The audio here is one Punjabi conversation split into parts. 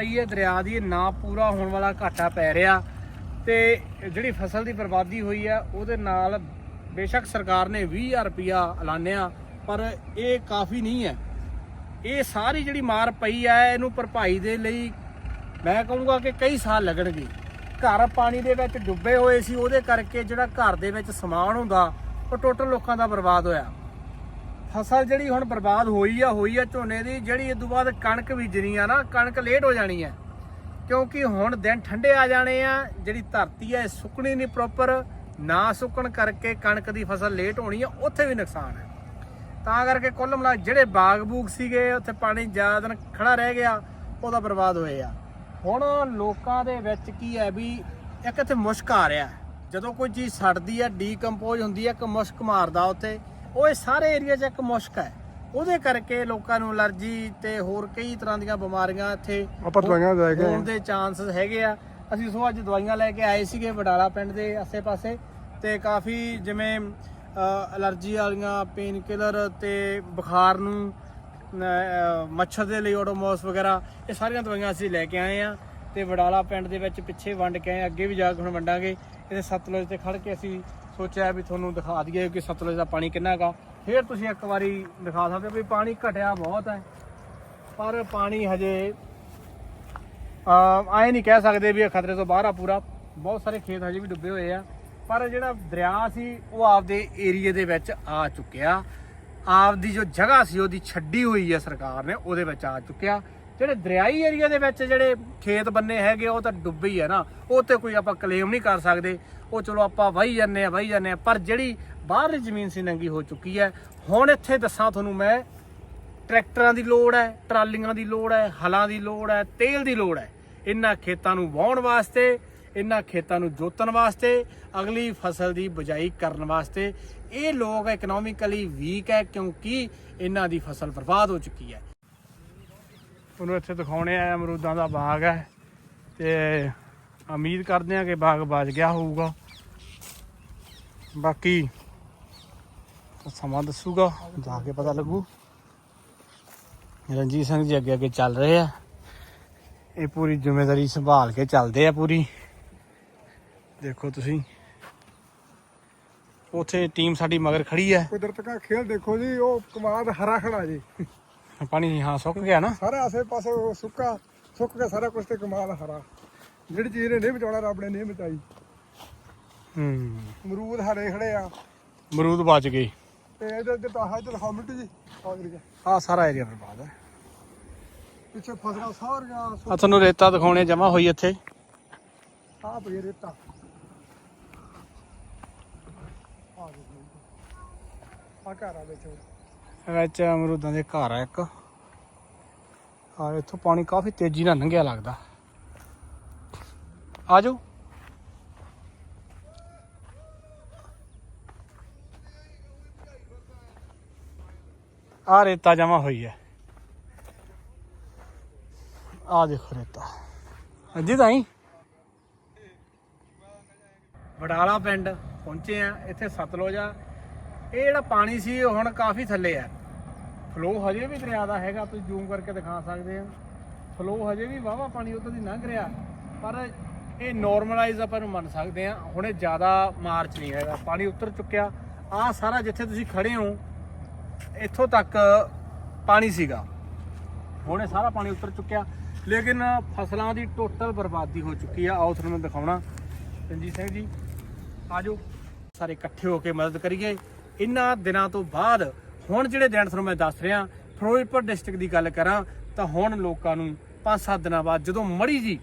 ਆਈ ਹੈ, ਦਰਿਆ ਦੀ ਨਾ ਪੂਰਾ ਹੋਣ ਵਾਲਾ ਘਾਟਾ ਪੈ ਰਿਹਾ ਤੇ ਜਿਹੜੀ ਫਸਲ ਦੀ ਬਰਬਾਦੀ ਹੋਈ ਹੈ, ਉਹਦੇ ਨਾਲ ਬੇਸ਼ੱਕ ਸਰਕਾਰ ਨੇ 20000 ਰੁਪਇਆ ਐਲਾਨਿਆ, ਪਰ ਇਹ ਕਾਫੀ ਨਹੀਂ ਹੈ। ਇਹ ਸਾਰੀ ਜਿਹੜੀ ਮਾਰ ਪਈ ਹੈ, ਇਹਨੂੰ ਭਰਪਾਈ ਦੇ ਲਈ ਮੈਂ ਕਹੂੰਗਾ ਕਿ ਕਈ ਸਾਲ ਲੱਗਣਗੇ। ਘਰ ਪਾਣੀ ਦੇ ਵਿੱਚ ਡੁੱਬੇ ਹੋਏ ਸੀ, ਉਹਦੇ ਕਰਕੇ ਜਿਹੜਾ ਘਰ ਦੇ ਵਿੱਚ ਸਮਾਨ ਹੁੰਦਾ, ਉਹ ਟੋਟਲ ਲੋਕਾਂ ਦਾ ਬਰਬਾਦ ਹੋਇਆ। ਫਸਲ ਜਿਹੜੀ ਹੁਣ ਬਰਬਾਦ ਹੋਈ ਆ ਹੋਈ ਆ ਝੋਨੇ ਦੀ, ਜਿਹੜੀ ਇਸ ਤੋਂ ਬਾਅਦ ਕਣਕ ਬੀਜਣੀ ਆ ਨਾ, ਕਣਕ ਲੇਟ ਹੋ ਜਾਣੀ ਹੈ ਕਿਉਂਕਿ ਹੁਣ ਦਿਨ ਠੰਡੇ ਆ ਜਾਣੇ ਆ, ਜਿਹੜੀ ਧਰਤੀ ਹੈ ਇਹ ਸੁੱਕਣੀ ਨਹੀਂ ਪ੍ਰੋਪਰ ਨਾ ਸੁੱਕਣ ਕਰਕੇ ਕਣਕ ਦੀ ਫਸਲ ਲੇਟ ਹੋਣੀ ਆ, ਉੱਥੇ ਵੀ ਨੁਕਸਾਨ ਹੈ ਤਾਂ ਕਰਕੇ ਕੁੱਲ ਮਿਲਾ ਜਿਹੜੇ ਬਾਗ ਬੂਗ ਸੀਗੇ, ਉੱਥੇ ਪਾਣੀ ਜ਼ਿਆਦਾ ਦਿਨ ਖੜਾ ਰਹਿ ਗਿਆ, ਉਹਦਾ ਬਰਬਾਦ ਹੋਏ ਆ। ਹੁਣ ਲੋਕਾਂ ਦੇ ਵਿੱਚ ਕੀ ਹੈ ਵੀ ਇੱਕ ਇੱਥੇ ਮੁਸ਼ਕ ਆ ਰਿਹਾ। ਜਦੋਂ ਕੋਈ ਚੀਜ਼ ਸੜਦੀ ਹੈ ਡੀਕੰਪੋਜ਼ ਹੁੰਦੀ ਹੈ ਇੱਕ ਮੁਸ਼ਕ ਮਾਰਦਾ ਉੱਥੇ। ਉਹ ਇਹ ਸਾਰੇ ਏਰੀਆ 'ਚ ਇੱਕ ਮੁਸ਼ਕ ਹੈ। ਉਹਦੇ ਕਰਕੇ ਲੋਕਾਂ ਨੂੰ ਅਲਰਜੀ ਤੇ ਹੋਰ ਕਈ ਤਰ੍ਹਾਂ ਦੀਆਂ ਬਿਮਾਰੀਆਂ ਇੱਥੇ ਆਪਾਂ ਦਵਾਈਆਂ ਲੈ ਕੇ ਹੋਣ ਦੇ ਚਾਂਸਸ ਹੈਗੇ ਆ। ਅਸੀਂ ਸੋ ਅੱਜ ਦਵਾਈਆਂ ਲੈ ਕੇ ਆਏ ਸੀਗੇ ਵਡਾਲਾ ਪਿੰਡ ਦੇ ਆਸੇ-ਪਾਸੇ ਤੇ ਕਾਫੀ ਜਿਵੇਂ ਅਲਰਜੀ ਵਾਲੀਆਂ ਪੇਨ ਕਿਲਰ ਤੇ ਬੁਖਾਰ ਨੂੰ ਮੱਛਰ ਦੇ ਲਈ ਓਡੋਮੋਸ ਵਗੈਰਾ ਇਹ ਸਾਰੀਆਂ ਦਵਾਈਆਂ ਅਸੀਂ ਲੈ ਕੇ ਆਏ ਆ ਤੇ ਵਡਾਲਾ ਪਿੰਡ ਦੇ ਵਿੱਚ ਪਿੱਛੇ ਵੰਡ ਕੇ ਆਏ ਅੱਗੇ ਵੀ ਜਾ ਕੇ ਹੁਣ ਵੰਡਾਂਗੇ। ਇਹਦੇ ਸਤਲੁਜ ਤੇ ਖੜ ਕੇ ਅਸੀਂ ਸੋਚਿਆ ਵੀ ਤੁਹਾਨੂੰ ਦਿਖਾ ਦਈਏ ਕਿ ਸਤਲੁਜ ਦਾ ਪਾਣੀ ਕਿੰਨਾ ਗਾ ਫਿਰ ਤੁਸੀਂ ਇੱਕ ਵਾਰੀ ਦਿਖਾ ਸਕਦੇ ਹੋ ਵੀ ਪਾਣੀ ਘਟਿਆ ਬਹੁਤ ਹੈ। ਪਰ ਪਾਣੀ ਹਜੇ ਆਏ ਨਹੀਂ ਕਹਿ ਸਕਦੇ ਵੀ ਇਹ ਖਤਰੇ ਤੋਂ ਬਾਹਰ ਆ ਪੂਰਾ। ਬਹੁਤ ਸਾਰੇ ਖੇਤ ਹਜੇ ਵੀ ਡੁੱਬੇ ਹੋਏ ਆ। ਪਰ ਜਿਹੜਾ ਦਰਿਆ ਸੀ, ਉਹ ਆਪਦੇ ਏਰੀਏ ਦੇ ਵਿੱਚ ਆ ਚੁੱਕਿਆ। ਆਪਦੀ ਜੋ ਜਗ੍ਹਾ ਸੀ, ਉਹਦੀ ਛੱਡੀ ਹੋਈ ਹੈ ਸਰਕਾਰ ਨੇ, ਉਹਦੇ ਵਿੱਚ ਆ ਚੁੱਕਿਆ। ਜਿਹੜੇ ਦਰਿਆਈ ਏਰੀਆ ਦੇ ਵਿੱਚ ਜਿਹੜੇ ਖੇਤ ਬੰਨੇ ਹੈਗੇ, ਉਹ ਤਾਂ ਡੁੱਬੇ ਹੀ ਹੈ ਨਾ। ਉਹ ਤੇ ਕੋਈ ਆਪਾਂ ਕਲੇਮ ਨਹੀਂ ਕਰ ਸਕਦੇ। ਉਹ ਚਲੋ ਆਪਾਂ ਵਾਹੀ ਜਾਂਦੇ ਆ, ਵਾਹੀ ਜਾਂਦੇ ਆ, ਪਰ ਜਿਹੜੀ ਬਾਹਰਲੀ ਜ਼ਮੀਨ ਸੀ ਨੰਗੀ ਹੋ ਚੁੱਕੀ ਹੈ। ਹੁਣ ਇੱਥੇ ਦੱਸਾਂ ਤੁਹਾਨੂੰ ਮੈਂ, ਟਰੈਕਟਰਾਂ ਦੀ ਲੋੜ ਹੈ, ਟਰਾਲੀਆਂ ਦੀ ਲੋੜ ਹੈ, ਹਲਾਂ ਦੀ ਲੋੜ ਹੈ, ਤੇਲ ਦੀ ਲੋੜ ਹੈ। ਇਹਨਾਂ ਖੇਤਾਂ ਨੂੰ ਵਾਹੁਣ ਵਾਸਤੇ, ਇਹਨਾਂ ਖੇਤਾਂ ਨੂੰ ਜੋਤਣ ਵਾਸਤੇ, ਅਗਲੀ ਫਸਲ ਦੀ ਬਜਾਈ ਕਰਨ ਵਾਸਤੇ। ਇਹ ਲੋਕ ਇਕਨੋਮਿਕਲੀ ਵੀਕ ਹੈ ਕਿਉਂਕਿ ਇਹਨਾਂ ਦੀ ਫਸਲ ਬਰਬਾਦ ਹੋ ਚੁੱਕੀ ਹੈ। ਤੁਹਾਨੂੰ ਇੱਥੇ ਦਿਖਾਉਣੇ ਆ ਅਮਰੂਦਾਂ ਦਾ ਬਾਗ ਹੈ ਤੇ ਉਮੀਦ ਕਰਦੇ ਆ ਕਿ ਬਾਗ ਬਾਜ ਗਿਆ ਹੋਊਗਾ। ਬਾਕੀ ਸਮਾਂ ਦੱਸੂਗਾ, ਜਾ ਕੇ ਪਤਾ ਲੱਗੂ। ਰਣਜੀਤ ਸਿੰਘ ਜੀ ਅੱਗੇ ਅੱਗੇ ਚੱਲ ਰਹੇ ਆ। ਇਹ ਪੂਰੀ ਜ਼ਿੰਮੇਵਾਰੀ ਸੰਭਾਲ ਕੇ ਚੱਲਦੇ ਆ ਪੂਰੀ। ਦੇਖੋ ਤੁਸੀਂ। ਉਥੇ ਟੀਮ ਸਾਡੀ ਮਗਰ ਖੜੀ ਹੈ। ਕੁਦਰਤ ਦਾ ਖੇਲ ਦੇਖੋ ਜੀ, ਉਹ ਕਮਾਦ ਹਰਾ ਖੜਾ ਜੀ। ਪਾਣੀ ਹਾਂ ਸੁੱਕ ਗਿਆ ਨਾ। ਸਾਰੇ ਆਸੇ ਪਾਸੇ ਉਹ ਸੁੱਕਾ ਸੁੱਕ ਕੇ ਸਾਰਾ ਕੁਝ ਤੇ ਕਮਾਦ ਹਰਾ ਜਿਹੜੀ ਚੀਜ਼ ਨੇ ਨਹੀਂ ਬਚਾਉਣਾ ਰੱਬ ਨੇ ਨਹੀਂ ਬਚਾਈ। ਹੂੰ। ਅਮਰੂਦ ਹਰੇ ਖੜੇ ਆ। ਅਮਰੂਦ ਬਚ ਗਏ। ਤੇ ਇਹਦੇ ਤੇ ਤਾਂ ਇੱਧਰ ਦਿਖਾਓ ਮਿੱਟੀ ਜੀ। ਆ ਸਾਰਾ ਏਰੀਆ ਬਰਬਾਦ ਹੈ। ਪਿੱਛੇ ਫਸਲਾਂ ਸਾਰੀਆਂ ਆ ਤੁਹਾਨੂੰ ਰੇਤਾ ਦਿਖਾਉਣੇ ਜਮਾ ਹੋਈ ਇੱਥੇ। ਆ ਪਈ ਰੇਤਾ। ਆ ਘਰ ਆ ਵਿੱਚ। ਵਿੱਚ ਅਮਰੂਦਾਂ ਦੇ ਘਰ ਆ ਇੱਕ। ਆ ਇੱਥੋਂ ਪਾਣੀ ਕਾਫੀ ਤੇਜ਼ੀ ਨਾਲ ਲੰਘਿਆ ਲੱਗਦਾ। ਆ ਜਾਓ ਆ ਰੇਤਾ ਜਮਾ ਹੋਈ ਹੈ। ਆ ਦੇਖੋ ਰੇਤਾ। ਹਾਂਜੀ ਤਾਈ। ਵਡਾਲਾ ਪਿੰਡ ਪਹੁੰਚੇ ਆ, ਇੱਥੇ ਸਤਲੁਜ ਆ। ਇਹ ਜਿਹੜਾ ਪਾਣੀ ਸੀ ਹੁਣ ਕਾਫੀ ਥੱਲੇ ਆ। ਫਲੋ ਹਜੇ ਵੀ ਦਰਿਆ ਦਾ ਹੈਗਾ, ਤੁਸੀਂ ਜ਼ੂਮ ਕਰਕੇ ਦਿਖਾ ਸਕਦੇ ਆ ਫਲੋ ਹਜੇ ਵੀ ਵਾਵਾ ਪਾਣੀ ਉਧਰ ਦੀ ਲੰਘ ਰਿਹਾ, ਪਰ ਇਹ ਨਾਰਮਲਾਈਜ਼ ਆਪਾਂ ਨੂੰ ਮੰਨ ਸਕਦੇ ਆ ਹੁਣੇ ਜ਼ਿਆਦਾ ਮਾਰਚ ਨਹੀਂ ਹੈਗਾ, ਪਾਣੀ ਉਤਰ ਚੁੱਕਿਆ। ਆ ਸਾਰਾ ਜਿੱਥੇ ਤੁਸੀਂ ਖੜੇ ਹੋ, ਇੱਥੋਂ ਤੱਕ ਪਾਣੀ ਸੀਗਾ। ਹੁਣੇ ਸਾਰਾ ਪਾਣੀ ਉਤਰ ਚੁੱਕਿਆ। ਲੇਕਿਨ ਫਸਲਾਂ ਦੀ ਟੋਟਲ ਬਰਬਾਦੀ ਹੋ ਚੁੱਕੀ ਆ। ਆਓ ਤੁਹਾਨੂੰ ਮੈਂ ਦਿਖਾਉਣਾ। ਰਣਜੀਤ ਸਿੰਘ ਜੀ ਆਜੋ ਸਾਰੇ ਇਕੱਠੇ ਹੋ ਕੇ ਮਦਦ ਕਰੀਏ। ਇਹਨਾਂ ਦਿਨਾਂ ਤੋਂ ਬਾਅਦ ਹੁਣ ਜਿਹੜੇ ਦਿਨ ਤੁਹਾਨੂੰ ਮੈਂ ਦੱਸ ਰਿਹਾ, ਫਿਰੋਜ਼ਪੁਰ ਡਿਸਟ੍ਰਿਕਟ ਦੀ ਗੱਲ ਕਰਾਂ, ਤਾਂ ਹੁਣ ਲੋਕਾਂ ਨੂੰ 5-7 ਦਿਨਾਂ ਬਾਅਦ ਜਦੋਂ ਮੜੀ ਜੀ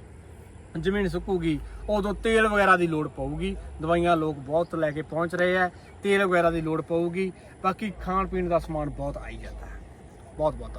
ਜ਼ਮੀਨ ਸੁੱਕੂਗੀ, ਉਦੋਂ ਤੇਲ ਵਗੈਰਾ ਦੀ ਲੋੜ ਪਊਗੀ। ਦਵਾਈਆਂ ਲੋਕ ਬਹੁਤ ਲੈ ਕੇ ਪਹੁੰਚ ਰਹੇ ਆ, ਤੇਲ ਵਗੈਰਾ ਦੀ ਲੋੜ ਪਊਗੀ। ਬਾਕੀ ਖਾਣ ਪੀਣ ਦਾ ਸਮਾਨ ਬਹੁਤ ਆਈ ਜਾਂਦਾ ਹੈ। ਬਹੁਤ ਬਹੁਤ